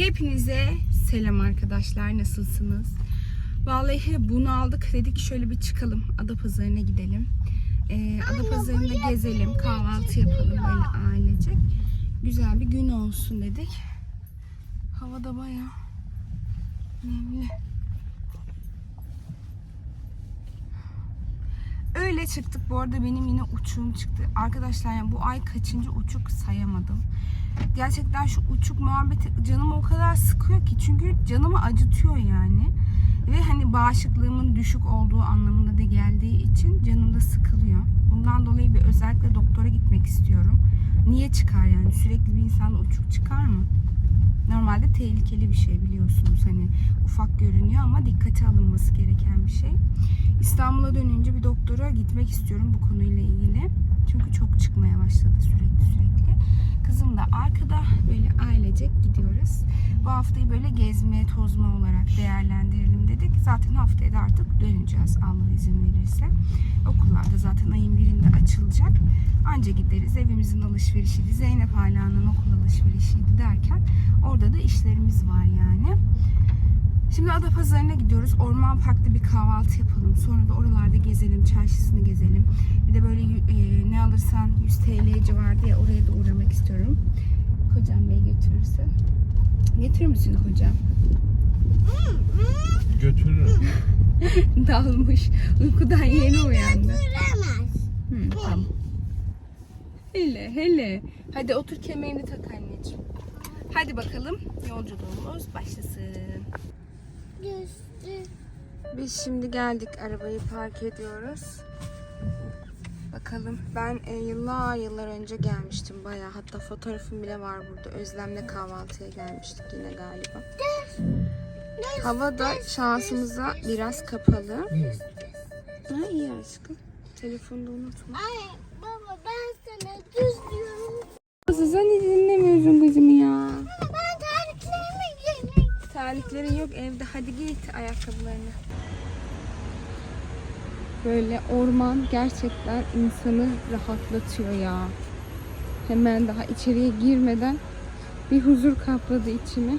Hepinize selam arkadaşlar. Nasılsınız? Vallahi bunu aldık. Dedik şöyle bir çıkalım. Adapazarı'na gidelim. Ee, Adapazarı'nda gezelim. Kahvaltı yapalım böyle ailecek. Güzel bir gün olsun dedik. Hava da bayağı nemli. Öyle çıktık. Bu arada benim yine uçuğum çıktı. Arkadaşlar yani bu ay kaçıncı uçuk sayamadım. Gerçekten şu uçuk muhabbeti canımı o kadar sıkıyor ki. Çünkü canımı acıtıyor yani. Ve hani bağışıklığımın düşük olduğu anlamında da geldiği için canım da sıkılıyor. Bundan dolayı bir özellikle doktora gitmek istiyorum. Niye çıkar yani? Sürekli bir insanda uçuk çıkar mı? Normalde tehlikeli bir şey biliyorsunuz. Hani ufak görünüyor ama dikkate alınması gereken bir şey. İstanbul'a dönünce bir doktora gitmek istiyorum bu konuyla ilgili. Çünkü çok çıkmaya başladı sürekli sürekli. Kızım da arkada böyle ailecek gidiyoruz. Bu haftayı böyle gezme, tozma olarak değerlendirelim dedik. Zaten haftaya da artık döneceğiz Allah izin verirse. Okullar da zaten ayın birinde açılacak. Anca gideriz. Evimizin alışverişiydi. Zeynep Ala'nın okul alışverişiydi derken orada da işlerimiz var yani. Şimdi Adapazarı'na gidiyoruz. Orman Park'ta bir kahvaltı yapalım. Sonra da oralarda gezelim, çarşısını gezelim. Bir de böyle e, ne alırsan 100 TL civarı diye oraya da uğramak istiyorum. Kocam bey götürürse. Getirir misin kocam? Götürürüm. Dalmış. Uykudan yeni uyandı. Hı, tamam. Hele hele. Hadi otur kemerini tak anneciğim. Hadi bakalım yolculuğumuz başlasın. Düştü. Biz şimdi geldik arabayı park ediyoruz. Bakalım ben e, yıllar yıllar önce gelmiştim bayağı hatta fotoğrafım bile var burada. Özlem'le kahvaltıya gelmiştik yine galiba. Hava da şansımıza biraz kapalı. Ha iyi aşkım. Telefonu da unutma. Ay baba ben sana düz diyorum. Sen hiç dinlemiyorsun kızım Terliklerin yok evde. Hadi git ayakkabılarını. Böyle orman gerçekten insanı rahatlatıyor ya. Hemen daha içeriye girmeden bir huzur kapladı içimi.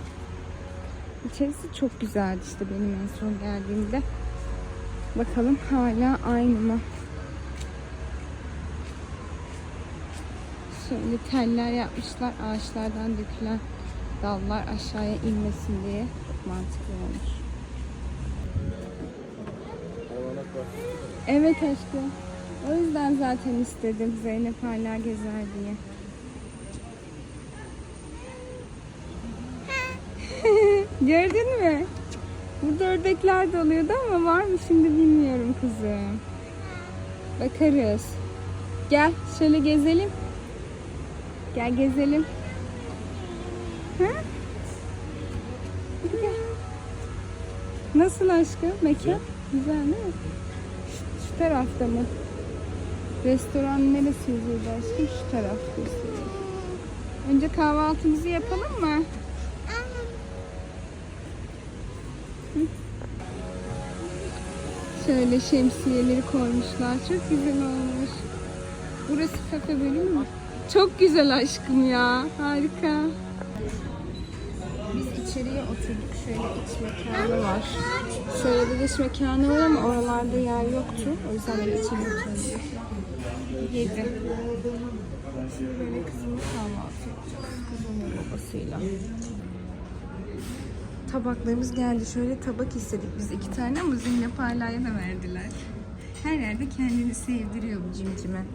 İçerisi çok güzeldi işte benim en son geldiğimde. Bakalım hala aynı mı? Şöyle teller yapmışlar ağaçlardan dökülen dallar aşağıya inmesin diye mantıklı olmuş. Evet aşkım. O yüzden zaten istedim Zeynep hala gezer diye. Gördün mü? Burada ördekler de oluyordu ama var mı şimdi bilmiyorum kızım. Bakarız. Gel şöyle gezelim. Gel gezelim. Gel. Nasıl aşkım? Mekan? Güzel değil mi? Şu, şu tarafta mı? Restoran neresi yazıyordu aşkım? Şu tarafta. Önce kahvaltımızı yapalım mı? Şöyle şemsiyeleri koymuşlar. Çok güzel olmuş. Burası kafe bölümü mü? Çok güzel aşkım ya. Harika. İçeriye oturduk. Şöyle iç mekanı var. Şöyle bir iç mekanı var ama oralarda yer yoktu. O yüzden böyle içeriye oturduk. Yedim. Şimdi böyle kızımla kahvaltı yapacağız. Kızımla babasıyla. Tabaklarımız geldi. Şöyle tabak istedik biz iki tane ama Zeynep Ala'ya da verdiler. Her yerde kendini sevdiriyor bu cimcime.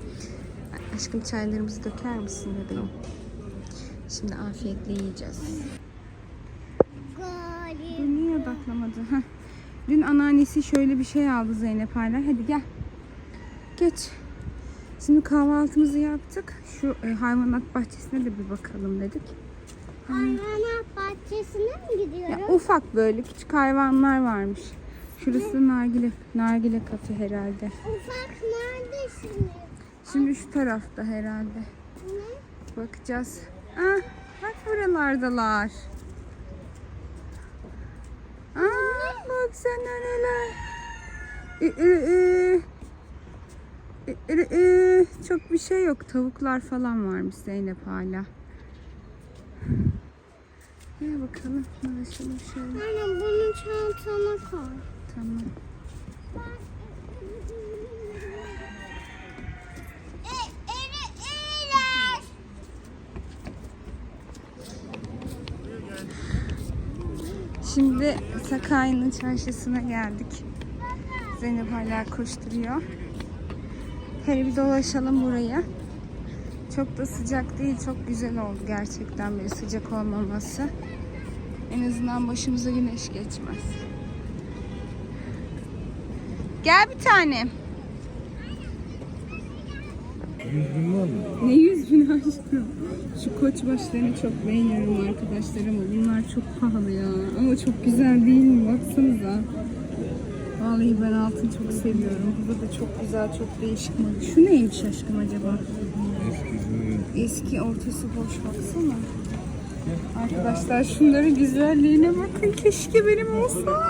Aşkım çaylarımızı döker misin dedim. Şimdi afiyetle yiyeceğiz. Odaklamadı? Heh. Dün anneannesi şöyle bir şey aldı Zeynep hala. Hadi gel. Geç. Şimdi kahvaltımızı yaptık. Şu e, hayvanat bahçesine de bir bakalım dedik. Hayvanat bahçesine mi gidiyoruz? Ya, ufak böyle küçük hayvanlar varmış. Şurası nargile, nargile kafe herhalde. Ufak neredesiniz? Şimdi şu tarafta herhalde. Ne? Bakacağız. Ah, bak buralardalar. Aa, bak sen neler. Çok bir şey yok. Tavuklar falan varmış Zeynep hala. Gel bakalım. Dolaşalım şöyle. Anne bunu çantana koy. Tamam. Şimdi Sakarya'nın çarşısına geldik. Zeynep hala koşturuyor. Hele bir dolaşalım burayı. Çok da sıcak değil, çok güzel oldu gerçekten böyle sıcak olmaması. En azından başımıza güneş geçmez. Gel bir tanem. 100 bin var mı? Ne 100 bin aşkım? Şu koç başlarını çok beğeniyorum arkadaşlarım. Bunlar çok pahalı ya. Ama çok güzel değil mi? Baksanıza. Vallahi ben altın çok seviyorum. Burada da çok güzel, çok değişik mi? Şu neymiş aşkım acaba? Eski, Eski ortası boş baksana. Arkadaşlar şunların güzelliğine bakın. Keşke benim olsa.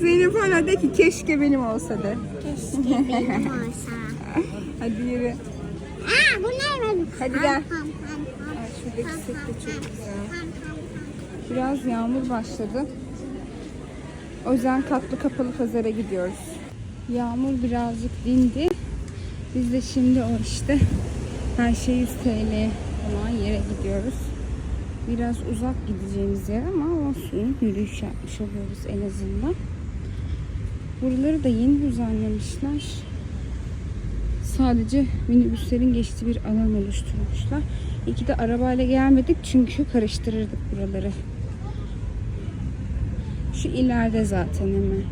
Zeynep hala de ki keşke benim olsa de. Keşke benim olsa. Hadi yürü. Aa bu ne benim? Hadi gel. Ay, şuradaki de çok güzel. Biraz yağmur başladı. O yüzden katlı kapalı pazara gidiyoruz. Yağmur birazcık dindi. Biz de şimdi o işte her şey 100 TL olan yere gidiyoruz. Biraz uzak gideceğimiz yer ama olsun. Yürüyüş yapmış oluyoruz en azından. Buraları da yeni düzenlemişler. Sadece minibüslerin geçtiği bir alan oluşturmuşlar. İki de arabayla gelmedik çünkü karıştırırdık buraları. Şu ileride zaten hemen.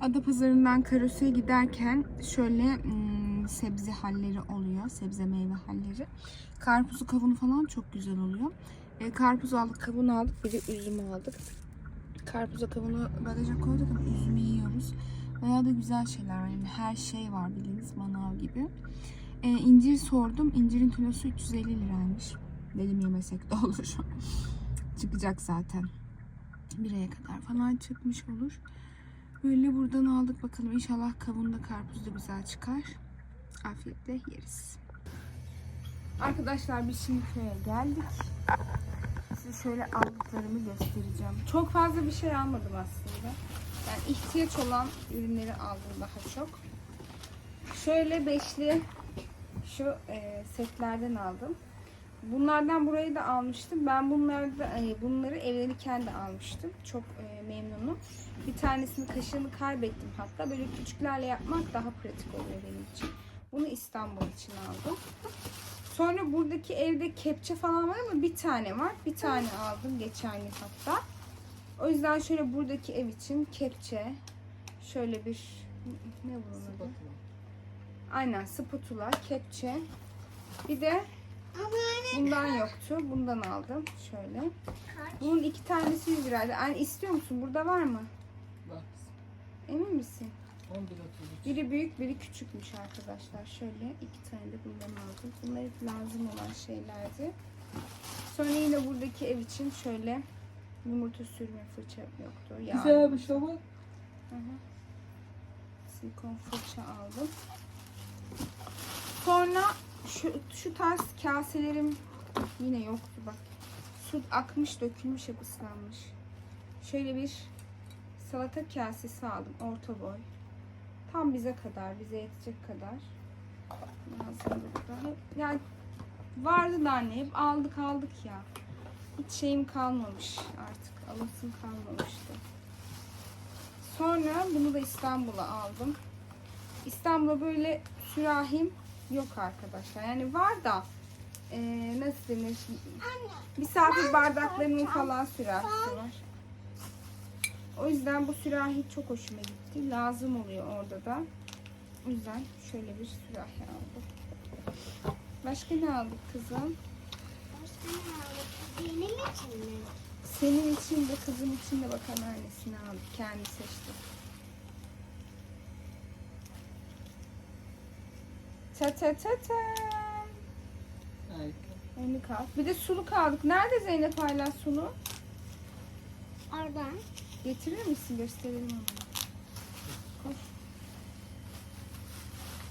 Adapazarı'ndan Karasu'ya giderken şöyle hmm, sebze halleri oluyor. Sebze meyve halleri. Karpuzu kavunu falan çok güzel oluyor. E, karpuz aldık, kavun aldık, bir de üzüm aldık. Karpuza kavunu bagaja koyduk ama üzümü yiyoruz. Bayağı da güzel şeyler var. Yani her şey var bildiğiniz manav gibi. E, incir sordum. İncirin kilosu 350 liraymış. Dedim yemesek de olur. Çıkacak zaten. Bireye kadar falan çıkmış olur. Böyle buradan aldık bakalım. İnşallah kavunda karpuz da güzel çıkar. Afiyetle yeriz. Arkadaşlar biz şimdi köye geldik. Size şöyle aldıklarımı göstereceğim. Çok fazla bir şey almadım aslında. Yani ihtiyaç olan ürünleri aldım daha çok. Şöyle beşli şu e, setlerden aldım. Bunlardan burayı da almıştım. Ben bunlarda e, bunları evlenirken de almıştım. Çok e, memnunum. Bir tanesini kaşığını kaybettim hatta. Böyle küçüklerle yapmak daha pratik oluyor benim için. Bunu İstanbul için aldım. Sonra buradaki evde kepçe falan var ama bir tane var. Bir tane aldım geçen yıl hatta. O yüzden şöyle buradaki ev için kepçe, şöyle bir ne bunun adı? Aynen spatula, kepçe. Bir de bundan yoktu. Bundan aldım. Şöyle. Bunun iki tanesi 100 liraydı. Yani istiyor musun? Burada var mı? Var. Emin misin? 11 otuz. Biri büyük, biri küçükmüş arkadaşlar. Şöyle iki tane de bundan aldım. Bunlar hep lazım olan şeylerdi. Sonra yine buradaki ev için şöyle yumurta sürme fırça yoktu. Yağ ama. Hı hı. Silikon fırça aldım. Sonra şu, şu tarz kaselerim yine yoktu bak. Su akmış dökülmüş hep ıslanmış. Şöyle bir salata kasesi aldım orta boy. Tam bize kadar, bize yetecek kadar. Lazımdı burada. Hep, yani vardı da anne hep aldık aldık ya. Hiç şeyim kalmamış artık. Alasım kalmamıştı. Sonra bunu da İstanbul'a aldım. İstanbul'a böyle sürahim yok arkadaşlar. Yani var da eee, nasıl denir? Misafir bardaklarının falan sürahisi var. O yüzden bu sürahi çok hoşuma gitti. Lazım oluyor orada da. O yüzden şöyle bir sürahi aldım. Başka ne aldık kızım? Benim için mi? Senin için de kızım için de bak anneannesini aldık. Kendi seçti. Ta ta ta ta. Harika. Kalk. Bir de suluk aldık. Nerede Zeynep hala sulu? Oradan. Getirir misin? Gösterelim onu. Koş.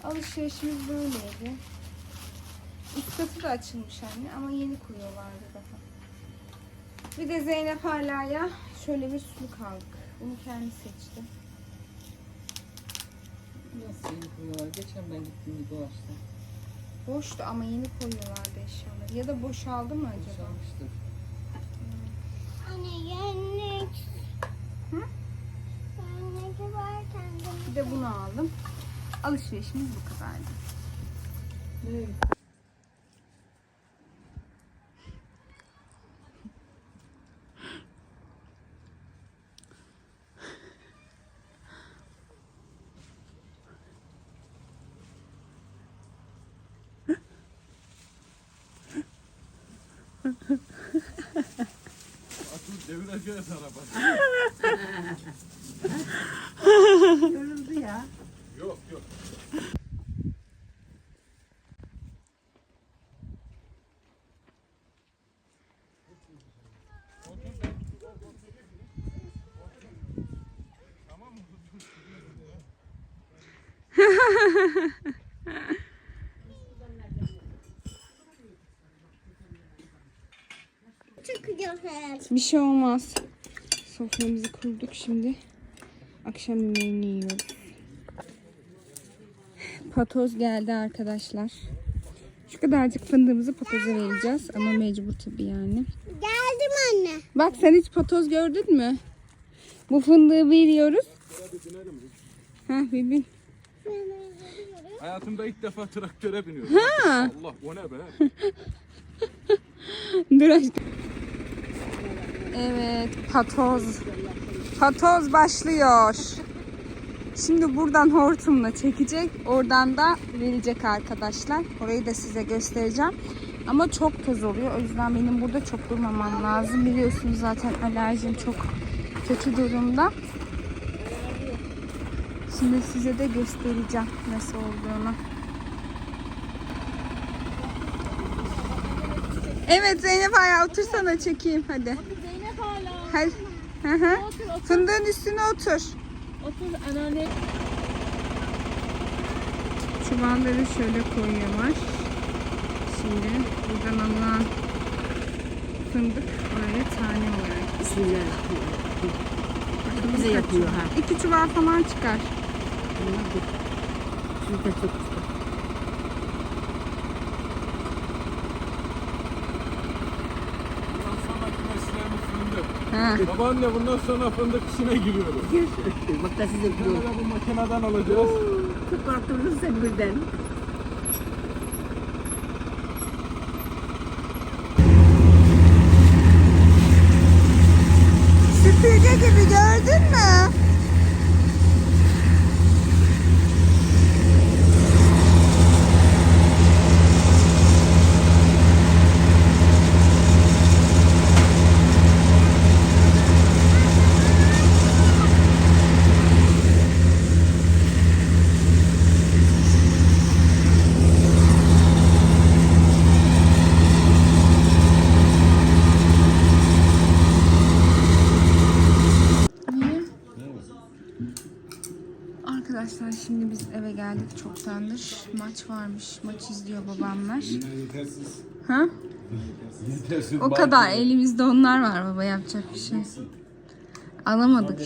Alışverişimiz böyleydi. Üst katı da açılmış anne ama yeni kuruyorlardı daha. Bir de Zeynep Hala'ya şöyle bir suluk aldık. Bunu kendi seçti. Nasıl yeni koyuyorlar? Geçen ben gittiğimde doğaçta. Boştu ama yeni koyuyorlardı eşyaları. Ya da boşaldı mı acaba? Boşalmıştır. Anne yenlik. Hı? Yenlik varken de Bir de bunu aldım. Alışverişimiz bu kadardı. Nereye Atıl devireceğiz araba. Yoruldu ya. Yok yok. Hayat. Bir şey olmaz. Soframızı kurduk şimdi. Akşam yemeğini yiyoruz. Patoz geldi arkadaşlar. Şu kadarcık fındığımızı patoza vereceğiz. Ama mecbur tabii yani. Geldim anne. Bak sen hiç patoz gördün mü? Bu fındığı veriyoruz. Heh bir bin. Hayatımda ilk defa traktöre biniyorum. Ha. Allah o ne be? Dur aşkım. Evet patoz. Patoz başlıyor. Şimdi buradan hortumla çekecek. Oradan da verecek arkadaşlar. Orayı da size göstereceğim. Ama çok toz oluyor. O yüzden benim burada çok durmamam lazım. Biliyorsunuz zaten alerjim çok kötü durumda. Şimdi size de göstereceğim nasıl olduğunu. Evet Zeynep Aya otursana çekeyim hadi. Hadi. Hı hı. Fındığın üstüne otur. Otur anneanne. Çuvalları şöyle koyuyorlar. Şimdi buradan alınan fındık oraya tane olarak. Bismillahirrahmanirrahim. Bize yapıyor ha. İki çuval falan çıkar. Şurada çok güzel. Bundan sonraki mesleğimiz fındık. Ha. Babaanne bundan sonra fındık işine giriyoruz. Bak da size Bir gidiyor. tane de bu makineden alacağız. Kıpırtırız sen birden. Süpürge gibi gördün mü? Arkadaşlar şimdi biz eve geldik çoktandır. Maç varmış. Maç izliyor babamlar. Ha? O kadar elimizde onlar var baba yapacak bir şey. Alamadık.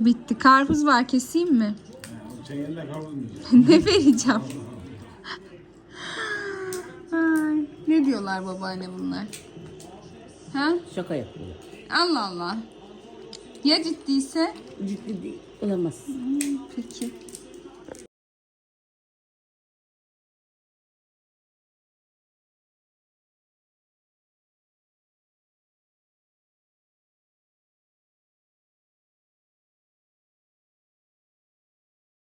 Bitti. Karpuz var keseyim mi? Ne vereceğim? Ay, ne diyorlar babaanne bunlar? Ha? Şaka yapıyorlar. Allah Allah. Ya ciddiyse? Ciddi değil. Olamaz. Peki.